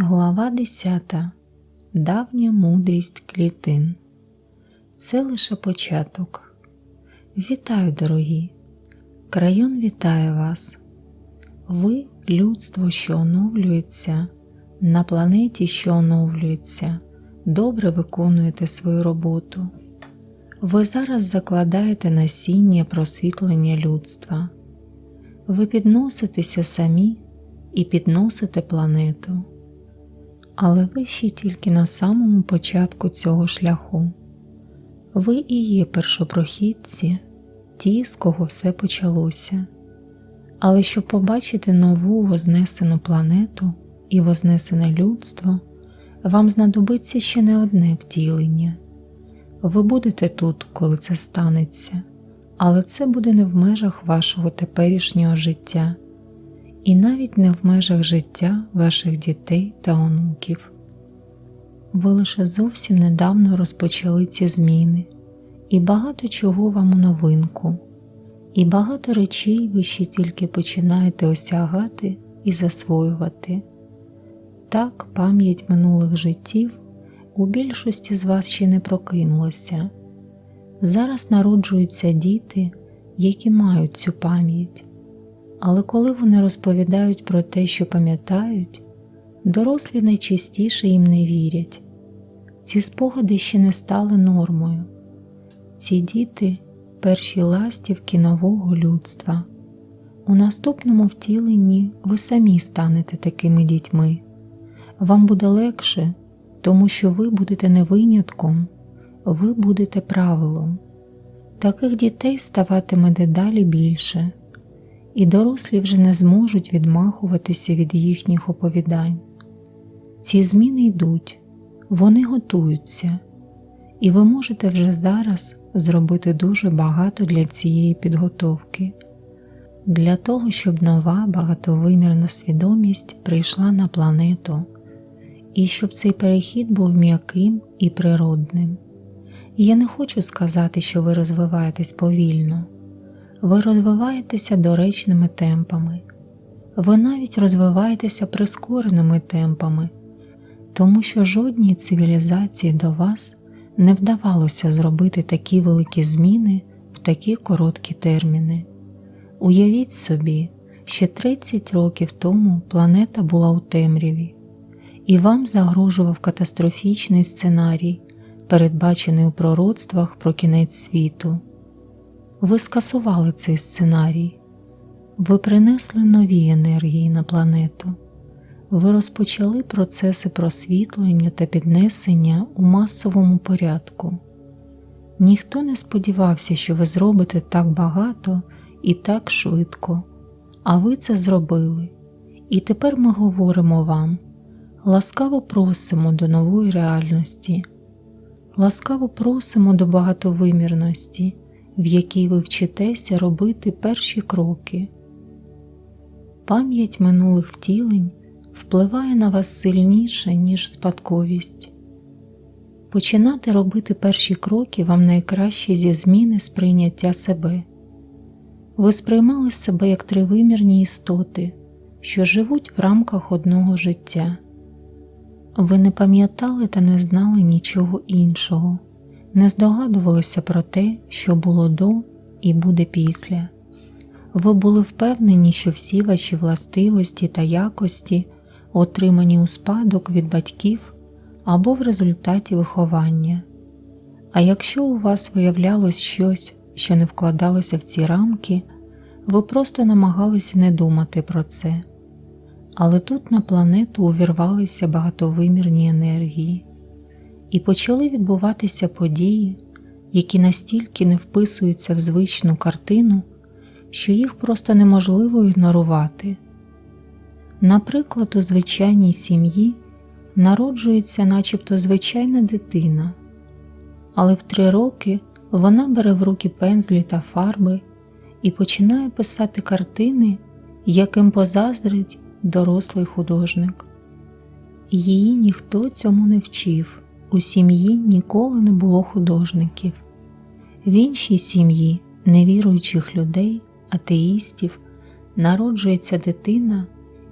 Глава 10. Давня мудрість клітин. Це лише початок. Вітаю, дорогі! Крайон вітає вас. Ви людство, що оновлюється, на планеті, що оновлюється, добре виконуєте свою роботу. Ви зараз закладаєте насіння просвітлення людства. Ви підноситеся самі і підносите планету. Але ви ще тільки на самому початку цього шляху. Ви і є першопрохідці, ті, з кого все почалося. Але щоб побачити нову вознесену планету і вознесене людство, вам знадобиться ще не одне втілення. Ви будете тут, коли це станеться, але це буде не в межах вашого теперішнього життя і навіть не в межах життя ваших дітей та онуків. Ви лише зовсім недавно розпочали ці зміни, і багато чого вам у новинку, і багато речей ви ще тільки починаєте осягати і засвоювати. Так, пам'ять минулих життів у більшості з вас ще не прокинулася. Зараз народжуються діти, які мають цю пам'ять. Але коли вони розповідають про те, що пам'ятають, дорослі найчастіше їм не вірять. Ці спогади ще не стали нормою. Ці діти перші ластівки нового людства. У наступному втіленні ви самі станете такими дітьми. Вам буде легше, тому що ви будете не винятком, ви будете правилом. Таких дітей ставатиме дедалі більше і дорослі вже не зможуть відмахуватися від їхніх оповідань. Ці зміни йдуть, вони готуються, і ви можете вже зараз зробити дуже багато для цієї підготовки, для того, щоб нова багатовимірна свідомість прийшла на планету, і щоб цей перехід був м'яким і природним. Я не хочу сказати, що ви розвиваєтесь повільно ви розвиваєтеся доречними темпами, ви навіть розвиваєтеся прискореними темпами, тому що жодній цивілізації до вас не вдавалося зробити такі великі зміни в такі короткі терміни. Уявіть собі, ще 30 років тому планета була у темряві, і вам загрожував катастрофічний сценарій, передбачений у пророцтвах про кінець світу. Ви скасували цей сценарій, ви принесли нові енергії на планету, ви розпочали процеси просвітлення та піднесення у масовому порядку. Ніхто не сподівався, що ви зробите так багато і так швидко, а ви це зробили. І тепер ми говоримо вам, ласкаво просимо до нової реальності, ласкаво просимо до багатовимірності в якій ви вчитеся робити перші кроки. Пам'ять минулих втілень впливає на вас сильніше, ніж спадковість. Починати робити перші кроки вам найкраще зі зміни сприйняття себе. Ви сприймали себе як тривимірні істоти, що живуть в рамках одного життя. Ви не пам'ятали та не знали нічого іншого не здогадувалися про те, що було до і буде після. Ви були впевнені, що всі ваші властивості та якості отримані у спадок від батьків або в результаті виховання. А якщо у вас виявлялось щось, що не вкладалося в ці рамки, ви просто намагалися не думати про це. Але тут на планету увірвалися багатовимірні енергії, і почали відбуватися події, які настільки не вписуються в звичну картину, що їх просто неможливо ігнорувати. Наприклад, у звичайній сім'ї народжується начебто звичайна дитина, але в три роки вона бере в руки пензлі та фарби і починає писати картини, яким позаздрить дорослий художник. Її ніхто цьому не вчив. У сім'ї ніколи не було художників. В іншій сім'ї невіруючих людей, атеїстів, народжується дитина,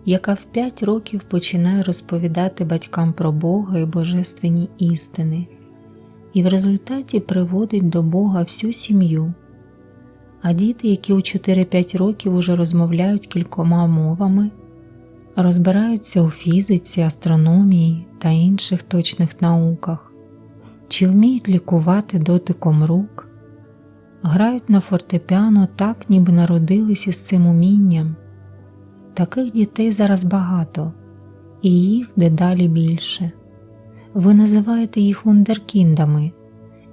яка в 5 років починає розповідати батькам про Бога і божественні істини, і в результаті приводить до Бога всю сім'ю. А діти, які у 4-5 років уже розмовляють кількома мовами, розбираються у фізиці, астрономії та інших точних науках, чи вміють лікувати дотиком рук, грають на фортепіано так, ніби народились із цим умінням. Таких дітей зараз багато, і їх дедалі більше. Ви називаєте їх вундеркіндами,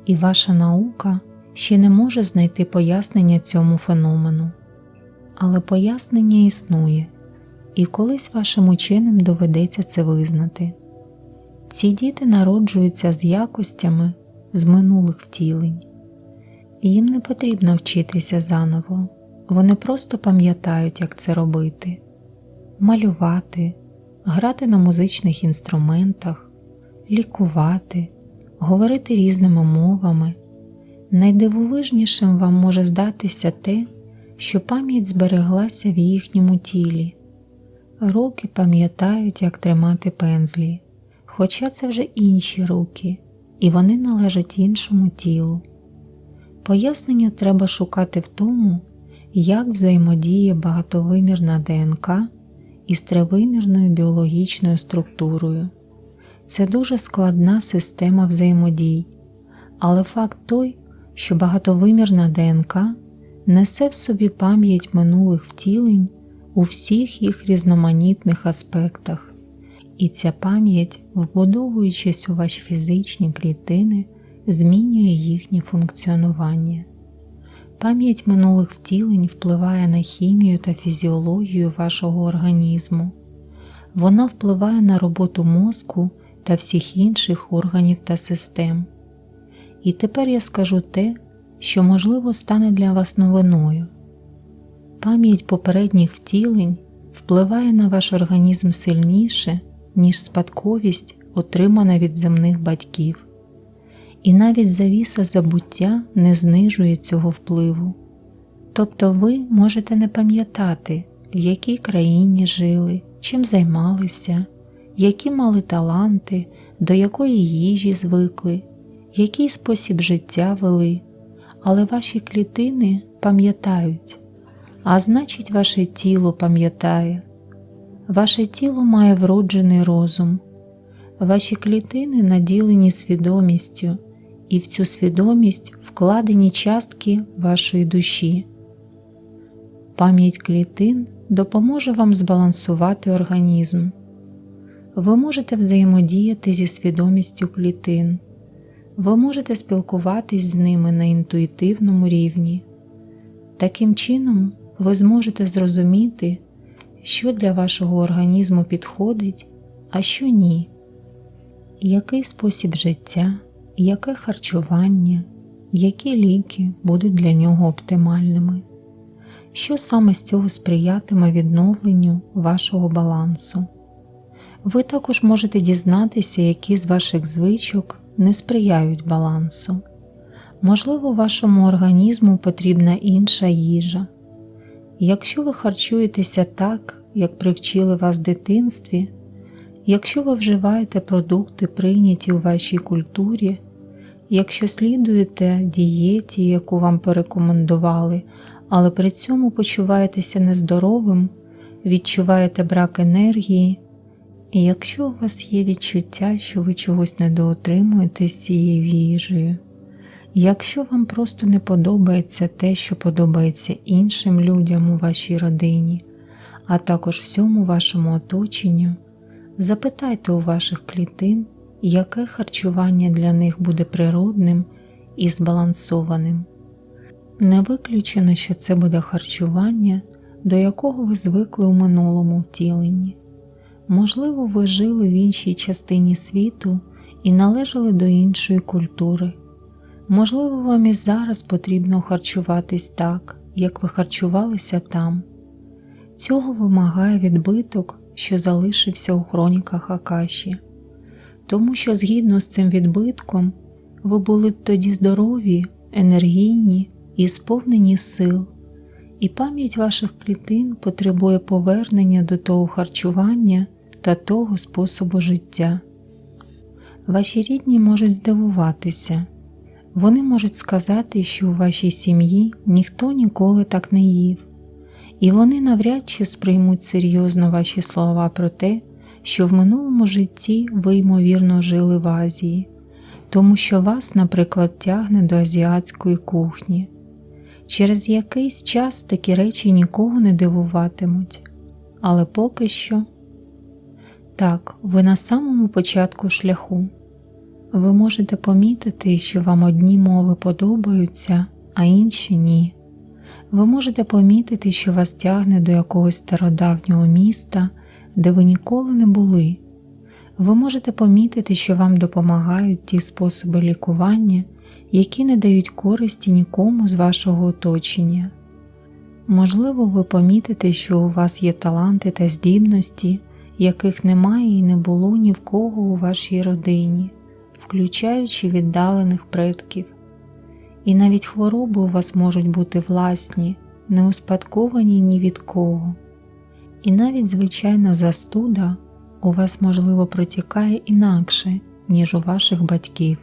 і ваша наука ще не може знайти пояснення цьому феномену. Але пояснення існує, і колись вашим ученим доведеться це визнати. Ці діти народжуються з якостями з минулих втілень, їм не потрібно вчитися заново, вони просто пам'ятають, як це робити малювати, грати на музичних інструментах, лікувати, говорити різними мовами. Найдивовижнішим вам може здатися те, що пам'ять збереглася в їхньому тілі. Руки пам'ятають, як тримати пензлі, хоча це вже інші руки, і вони належать іншому тілу. Пояснення треба шукати в тому, як взаємодіє багатовимірна ДНК із тривимірною біологічною структурою. Це дуже складна система взаємодій, але факт той, що багатовимірна ДНК несе в собі пам'ять минулих втілень у всіх їх різноманітних аспектах, і ця пам'ять, вбудовуючись у ваші фізичні клітини, змінює їхнє функціонування. Пам'ять минулих втілень впливає на хімію та фізіологію вашого організму. Вона впливає на роботу мозку та всіх інших органів та систем. І тепер я скажу те, що, можливо, стане для вас новиною. Пам'ять попередніх втілень впливає на ваш організм сильніше, ніж спадковість, отримана від земних батьків і навіть завіса забуття не знижує цього впливу. Тобто ви можете не пам'ятати, в якій країні жили, чим займалися, які мали таланти, до якої їжі звикли, який спосіб життя вели, але ваші клітини пам'ятають, а значить, ваше тіло пам'ятає, ваше тіло має вроджений розум, ваші клітини наділені свідомістю і в цю свідомість вкладені частки вашої душі. Пам'ять клітин допоможе вам збалансувати організм. Ви можете взаємодіяти зі свідомістю клітин, ви можете спілкуватись з ними на інтуїтивному рівні. Таким чином, ви зможете зрозуміти, що для вашого організму підходить, а що ні, який спосіб життя яке харчування, які ліки будуть для нього оптимальними, що саме з цього сприятиме відновленню вашого балансу. Ви також можете дізнатися, які з ваших звичок не сприяють балансу. Можливо, вашому організму потрібна інша їжа. Якщо ви харчуєтеся так, як привчили вас в дитинстві, Якщо ви вживаєте продукти, прийняті у вашій культурі, якщо слідуєте дієті, яку вам порекомендували, але при цьому почуваєтеся нездоровим, відчуваєте брак енергії, і якщо у вас є відчуття, що ви чогось недоотримуєте з цією їжею, якщо вам просто не подобається те, що подобається іншим людям у вашій родині, а також всьому вашому оточенню, Запитайте у ваших клітин, яке харчування для них буде природним і збалансованим. Не виключено, що це буде харчування, до якого ви звикли у минулому втіленні. Можливо, ви жили в іншій частині світу і належали до іншої культури. Можливо, вам і зараз потрібно харчуватись так, як ви харчувалися там. Цього вимагає відбиток що залишився у хроніках Акаші, тому що згідно з цим відбитком ви були тоді здорові, енергійні і сповнені сил, і пам'ять ваших клітин потребує повернення до того харчування та того способу життя. Ваші рідні можуть здивуватися, вони можуть сказати, що у вашій сім'ї ніхто ніколи так не їв, і вони навряд чи сприймуть серйозно ваші слова про те, що в минулому житті ви, ймовірно, жили в Азії, тому що вас, наприклад, тягне до азіатської кухні. Через якийсь час такі речі нікого не дивуватимуть, але поки що так, ви на самому початку шляху. Ви можете помітити, що вам одні мови подобаються, а інші ні. Ви можете помітити, що вас тягне до якогось стародавнього міста, де ви ніколи не були. Ви можете помітити, що вам допомагають ті способи лікування, які не дають користі нікому з вашого оточення. Можливо, ви помітите, що у вас є таланти та здібності, яких немає і не було ні в кого у вашій родині, включаючи віддалених предків. І навіть хвороби у вас можуть бути власні, не успадковані ні від кого. І навіть звичайна застуда у вас, можливо, протікає інакше, ніж у ваших батьків.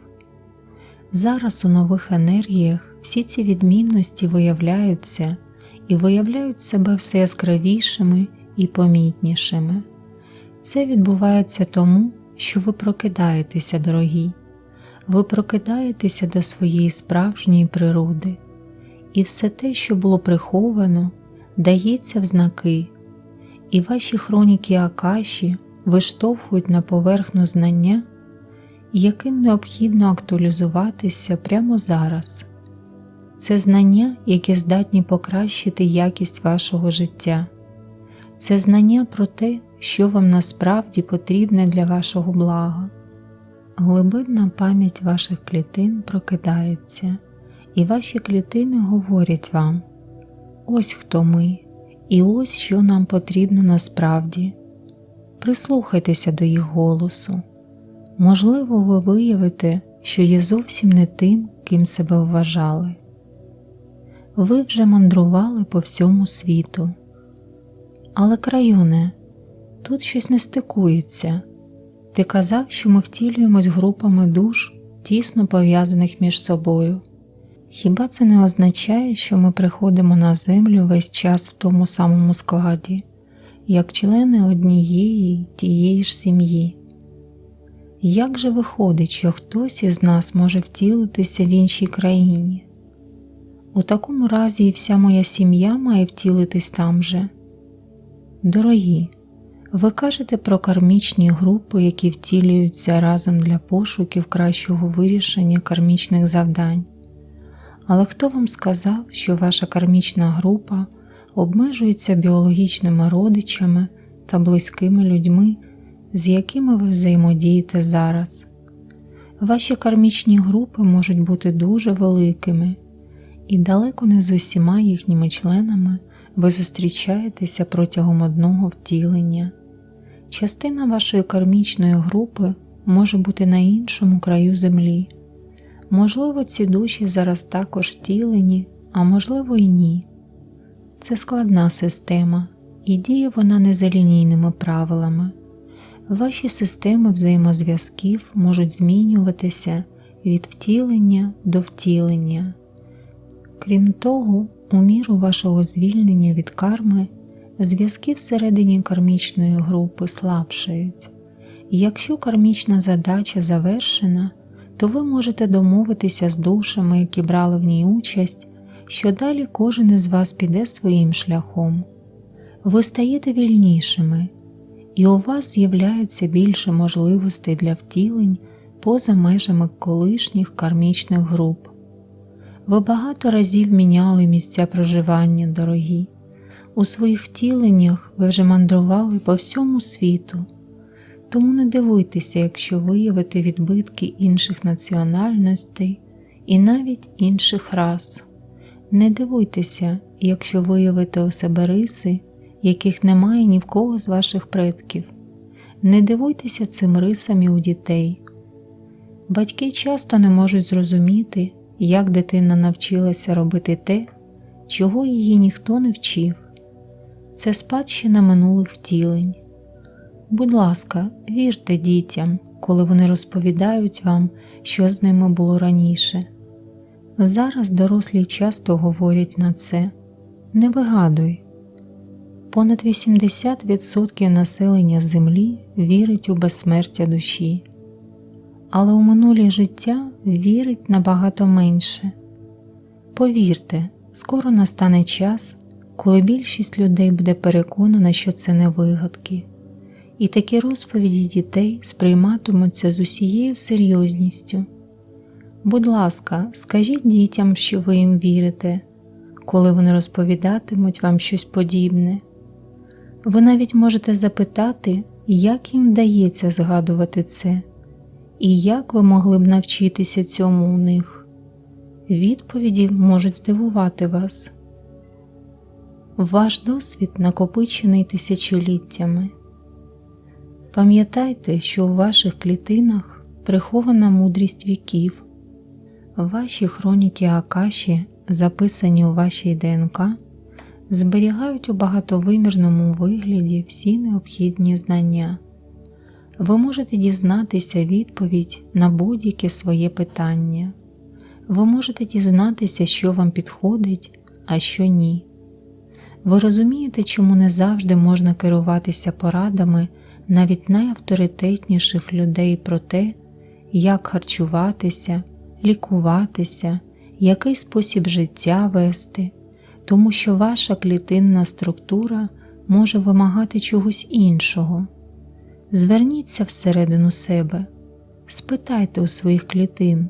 Зараз у нових енергіях всі ці відмінності виявляються і виявляють себе все яскравішими і помітнішими. Це відбувається тому, що ви прокидаєтеся, дорогі, ви прокидаєтеся до своєї справжньої природи, і все те, що було приховано, дається в знаки, і ваші хроніки Акаші виштовхують на поверхну знання, яким необхідно актуалізуватися прямо зараз. Це знання, які здатні покращити якість вашого життя, це знання про те, що вам насправді потрібне для вашого блага. Глибинна пам'ять ваших клітин прокидається, і ваші клітини говорять вам: ось хто ми, і ось що нам потрібно насправді. Прислухайтеся до їх голосу. Можливо, ви виявите, що є зовсім не тим, ким себе вважали. Ви вже мандрували по всьому світу. Але, крайоне, тут щось не стикується. Ти казав, що ми втілюємось групами душ, тісно пов'язаних між собою. Хіба це не означає, що ми приходимо на землю весь час в тому самому складі, як члени однієї тієї ж сім'ї? Як же виходить, що хтось із нас може втілитися в іншій країні? У такому разі і вся моя сім'я має втілитись там же. Дорогі, ви кажете про кармічні групи, які втілюються разом для пошуків кращого вирішення кармічних завдань. Але хто вам сказав, що ваша кармічна група обмежується біологічними родичами та близькими людьми, з якими ви взаємодієте зараз? Ваші кармічні групи можуть бути дуже великими, і далеко не з усіма їхніми членами ви зустрічаєтеся протягом одного втілення. Частина вашої кармічної групи може бути на іншому краю землі. Можливо, ці душі зараз також втілені, а можливо і ні. Це складна система, і діє вона не за лінійними правилами. Ваші системи взаємозв'язків можуть змінюватися від втілення до втілення. Крім того, у міру вашого звільнення від карми зв'язки всередині кармічної групи слабшають, і якщо кармічна задача завершена, то ви можете домовитися з душами, які брали в ній участь, що далі кожен із вас піде своїм шляхом. Ви стаєте вільнішими, і у вас з'являється більше можливостей для втілень поза межами колишніх кармічних груп. Ви багато разів міняли місця проживання, дорогі. У своїх втіленнях ви вже мандрували по всьому світу, тому не дивуйтеся, якщо виявите відбитки інших національностей і навіть інших рас. Не дивуйтеся, якщо виявите у себе риси, яких немає ні в кого з ваших предків. Не дивуйтеся цим рисам і у дітей. Батьки часто не можуть зрозуміти, як дитина навчилася робити те, чого її ніхто не вчив. Це спадщина минулих втілень. Будь ласка, вірте дітям, коли вони розповідають вам, що з ними було раніше. Зараз дорослі часто говорять на це не вигадуй. Понад 80% населення Землі вірить у безсмертя душі, але у минулі життя вірить набагато менше. Повірте, скоро настане час, коли більшість людей буде переконана, що це не вигадки, і такі розповіді дітей сприйматимуться з усією серйозністю. Будь ласка, скажіть дітям, що ви їм вірите, коли вони розповідатимуть вам щось подібне. Ви навіть можете запитати, як їм вдається згадувати це, і як ви могли б навчитися цьому у них. Відповіді можуть здивувати вас. Ваш досвід накопичений тисячоліттями. Пам'ятайте, що у ваших клітинах прихована мудрість віків, ваші хроніки Акаші, записані у вашій ДНК, зберігають у багатовимірному вигляді всі необхідні знання. Ви можете дізнатися відповідь на будь-яке своє питання. Ви можете дізнатися, що вам підходить, а що ні. Ви розумієте, чому не завжди можна керуватися порадами навіть найавторитетніших людей про те, як харчуватися, лікуватися, який спосіб життя вести, тому що ваша клітинна структура може вимагати чогось іншого. Зверніться всередину себе, спитайте у своїх клітин,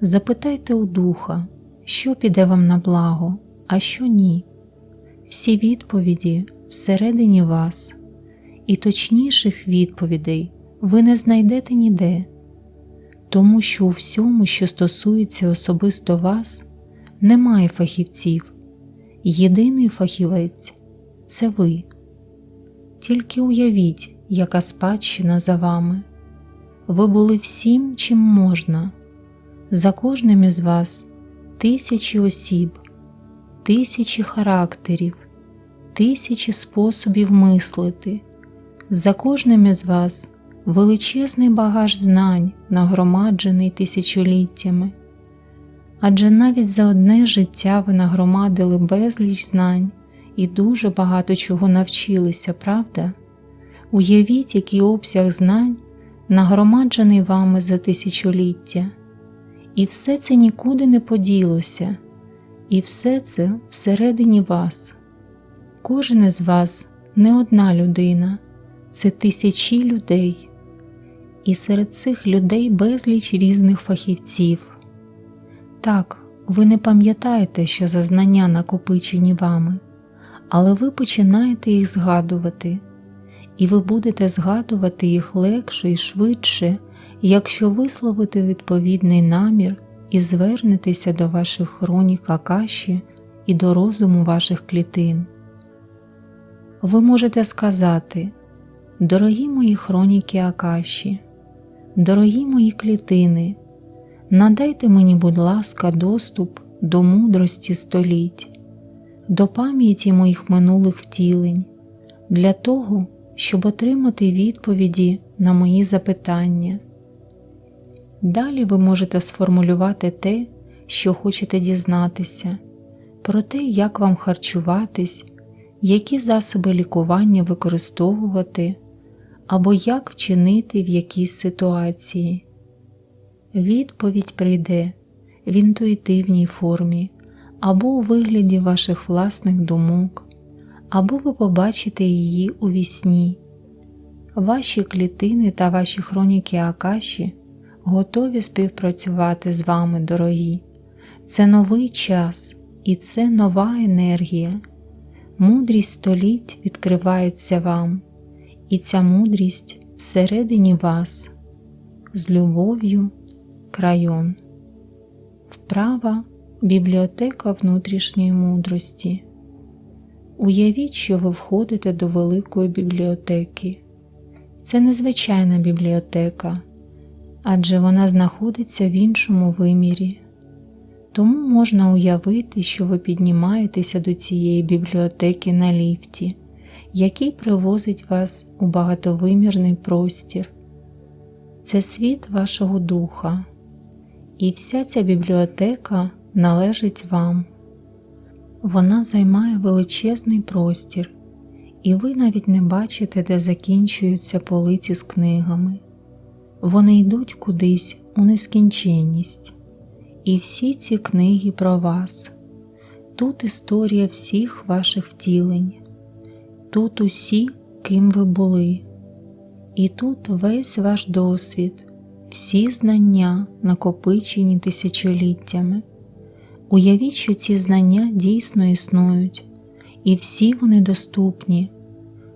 запитайте у духа, що піде вам на благо, а що ні. Всі відповіді всередині вас, і точніших відповідей ви не знайдете ніде, тому що у всьому, що стосується особисто вас, немає фахівців. Єдиний фахівець це ви. Тільки уявіть, яка спадщина за вами. Ви були всім, чим можна. За кожним із вас тисячі осіб, тисячі характерів, тисячі способів мислити. За кожним із вас величезний багаж знань, нагромаджений тисячоліттями. Адже навіть за одне життя ви нагромадили безліч знань і дуже багато чого навчилися, правда? Уявіть, який обсяг знань нагромаджений вами за тисячоліття, і все це нікуди не поділося, і все це всередині вас. Кожен із вас не одна людина, це тисячі людей, і серед цих людей безліч різних фахівців. Так, ви не пам'ятаєте, що за знання накопичені вами, але ви починаєте їх згадувати, і ви будете згадувати їх легше і швидше, якщо висловите відповідний намір і звернетеся до ваших хронік Акаші і до розуму ваших клітин. Ви можете сказати, дорогі мої хроніки Акаші, дорогі мої клітини. Надайте мені, будь ласка, доступ до мудрості століть, до пам'яті моїх минулих втілень, для того, щоб отримати відповіді на мої запитання. Далі ви можете сформулювати те, що хочете дізнатися, про те, як вам харчуватись, які засоби лікування використовувати або як вчинити в якійсь ситуації. Відповідь прийде в інтуїтивній формі, або у вигляді ваших власних думок, або ви побачите її у вісні. Ваші клітини та ваші хроніки Акаші готові співпрацювати з вами, дорогі. Це новий час і це нова енергія. Мудрість століть відкривається вам, і ця мудрість всередині вас з любов'ю крайон. Вправа бібліотека внутрішньої мудрості. Уявіть, що ви входите до великої бібліотеки. Це незвичайна бібліотека, адже вона знаходиться в іншому вимірі. Тому можна уявити, що ви піднімаєтеся до цієї бібліотеки на ліфті, який привозить вас у багатовимірний простір. Це світ вашого духа, і вся ця бібліотека належить вам. Вона займає величезний простір, і ви навіть не бачите, де закінчуються полиці з книгами. Вони йдуть кудись у нескінченність. І всі ці книги про вас. Тут історія всіх ваших втілень, тут усі, ким ви були, і тут весь ваш досвід, всі знання, накопичені тисячоліттями. Уявіть, що ці знання дійсно існують, і всі вони доступні.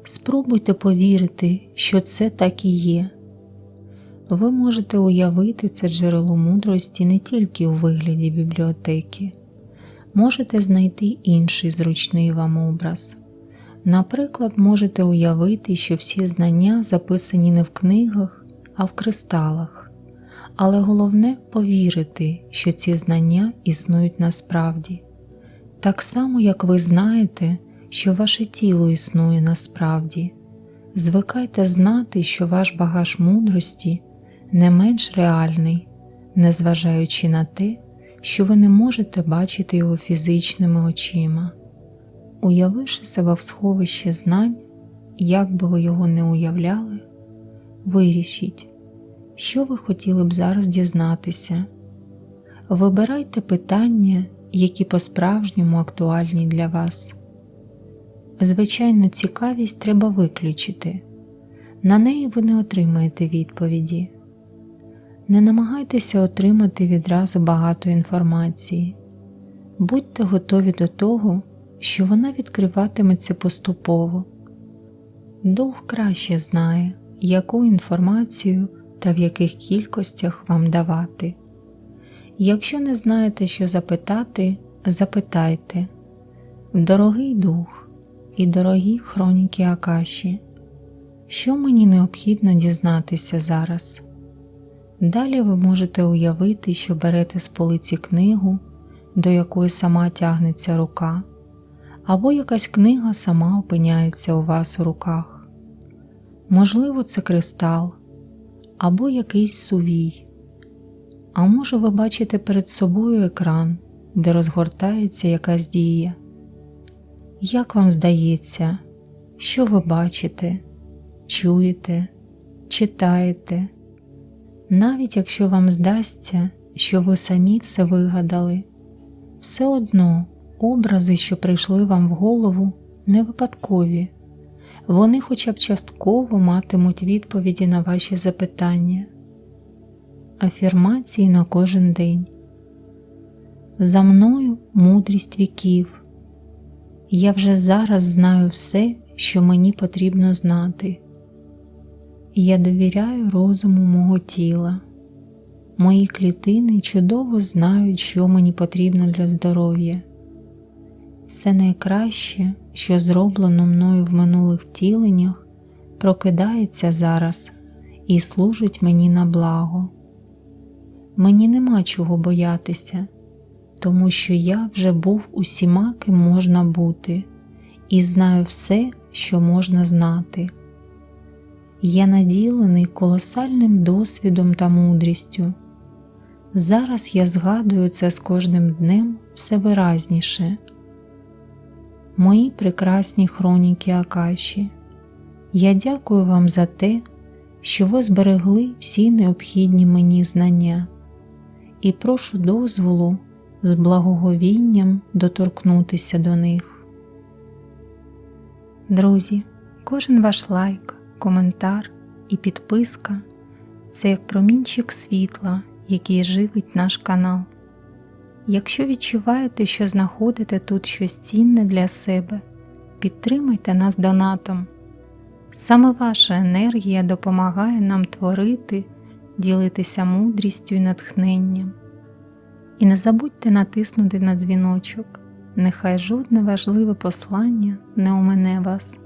Спробуйте повірити, що це так і є. Ви можете уявити це джерело мудрості не тільки у вигляді бібліотеки, можете знайти інший зручний вам образ. Наприклад, можете уявити, що всі знання записані не в книгах, а в кристалах, але головне повірити, що ці знання існують насправді. Так само, як ви знаєте, що ваше тіло існує насправді, звикайте знати, що ваш багаж мудрості не менш реальний, незважаючи на те, що ви не можете бачити його фізичними очима. Уявивши себе в сховищі знань, як би ви його не уявляли, вирішіть, що ви хотіли б зараз дізнатися. Вибирайте питання, які по-справжньому актуальні для вас. Звичайно, цікавість треба виключити, на неї ви не отримаєте відповіді. Не намагайтеся отримати відразу багато інформації, будьте готові до того, що вона відкриватиметься поступово. Дух краще знає, яку інформацію та в яких кількостях вам давати. Якщо не знаєте, що запитати, запитайте Дорогий дух і дорогі хроніки Акаші, що мені необхідно дізнатися зараз? Далі ви можете уявити, що берете з полиці книгу, до якої сама тягнеться рука, або якась книга сама опиняється у вас у руках. Можливо, це кристал, або якийсь сувій. А може, ви бачите перед собою екран, де розгортається якась дія. Як вам здається, що ви бачите, чуєте, читаєте? Навіть якщо вам здасться, що ви самі все вигадали, все одно образи, що прийшли вам в голову, не випадкові, вони хоча б частково матимуть відповіді на ваші запитання, афірмації на кожен день. За мною мудрість віків. Я вже зараз знаю все, що мені потрібно знати. Я довіряю розуму мого тіла. Мої клітини чудово знають, що мені потрібно для здоров'я. Все найкраще, що зроблено мною в минулих втіленнях, прокидається зараз і служить мені на благо. Мені нема чого боятися, тому що я вже був усіма, ким можна бути, і знаю все, що можна знати. Я наділений колосальним досвідом та мудрістю. Зараз я згадую це з кожним днем все виразніше. Мої прекрасні хроніки Акаші, я дякую вам за те, що ви зберегли всі необхідні мені знання, і прошу дозволу з благоговінням доторкнутися до них. Друзі, кожен ваш лайк коментар і підписка це як промінчик світла, який живить наш канал. Якщо відчуваєте, що знаходите тут щось цінне для себе, підтримайте нас донатом. Саме ваша енергія допомагає нам творити, ділитися мудрістю і натхненням. І не забудьте натиснути на дзвіночок, нехай жодне важливе послання не омине вас.